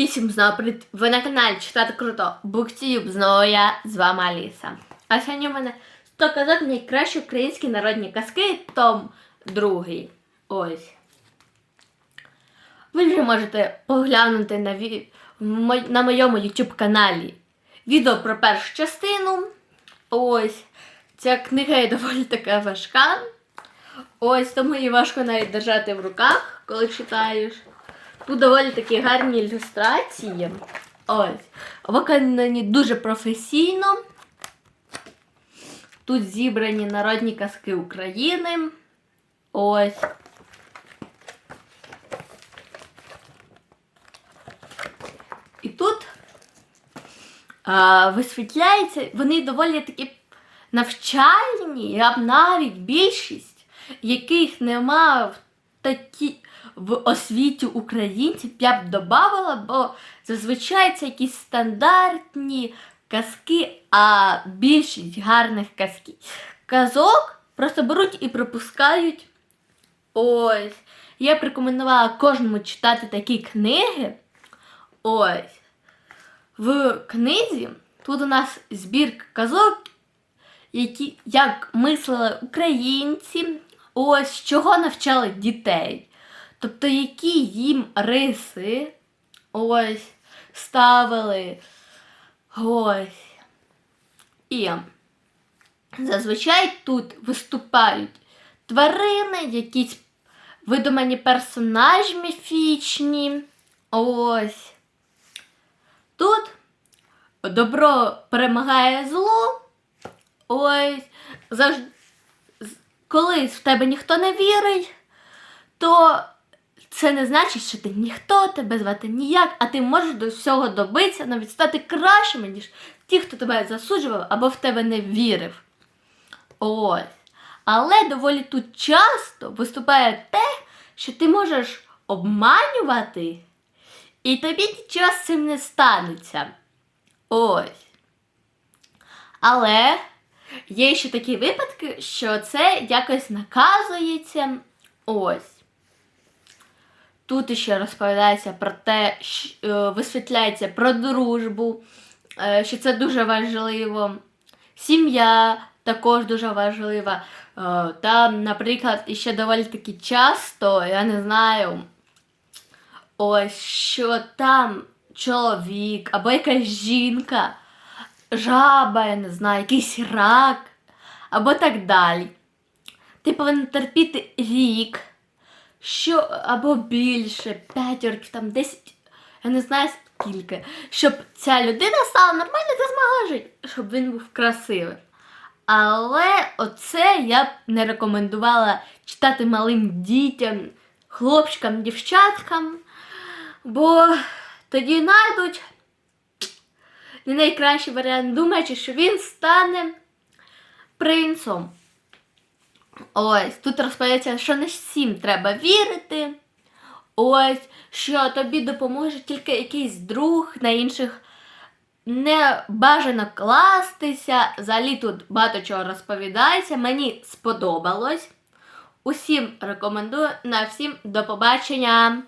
І всім знову привіт! Ви на каналі Читати Круто Буктюб. Знову я з вами Аліса. А сьогодні в мене 100 казок найкращі українські народні казки, том другий. Ось. Ви вже можете поглянути на, ві... на моєму YouTube каналі відео про першу частину. Ось. Ця книга є доволі така важка. Ось тому її важко навіть держати в руках, коли читаєш. Тут доволі такі гарні ілюстрації. Ось. Виконані дуже професійно. Тут зібрані народні казки України. Ось. І тут а, висвітляється, вони доволі такі навчальні, я б навіть більшість, яких нема в такі в освіті українців, я б додавала, бо зазвичай це якісь стандартні казки, а більшість гарних казки. Казок просто беруть і пропускають. Ось. Я б рекомендувала кожному читати такі книги. Ось. В книзі тут у нас збірка казок, які як мислили українці, ось чого навчали дітей. Тобто, які їм риси ось ставили. Ось. І зазвичай тут виступають тварини, якісь видумані персонажі міфічні. Ось. Тут добро перемагає зло. Ось. Завжди, коли в тебе ніхто не вірить, то це не значить, що ти ніхто тебе звати ніяк, а ти можеш до всього добитися, навіть стати кращими, ніж ті, хто тебе засуджував або в тебе не вірив. Ось. Але доволі тут часто виступає те, що ти можеш обманювати, і тобі нічого з цим не станеться. Ось. Але є ще такі випадки, що це якось наказується. Ось. Тут ще розповідається про те, що, е, висвітляється про дружбу, е, що це дуже важливо. Сім'я також дуже важлива. Е, Там, наприклад, ще доволі таки часто, я не знаю, ось що там чоловік або якась жінка, жаба, я не знаю, якийсь рак, або так далі. Ти повинен терпіти рік, що або більше, 5 років, там 10, я не знаю скільки, щоб ця людина стала нормальною та змогла жити, щоб він був красивим. Але оце я б не рекомендувала читати малим дітям, хлопчикам, дівчаткам, бо тоді знайдуть не найкращий варіант, думаючи, що він стане принцом. Ось, тут розповідається, що не всім треба вірити. Ось, що тобі допоможе тільки якийсь друг, на інших не бажано кластися. Взагалі тут багато чого розповідається. Мені сподобалось. Усім рекомендую. На всім до побачення!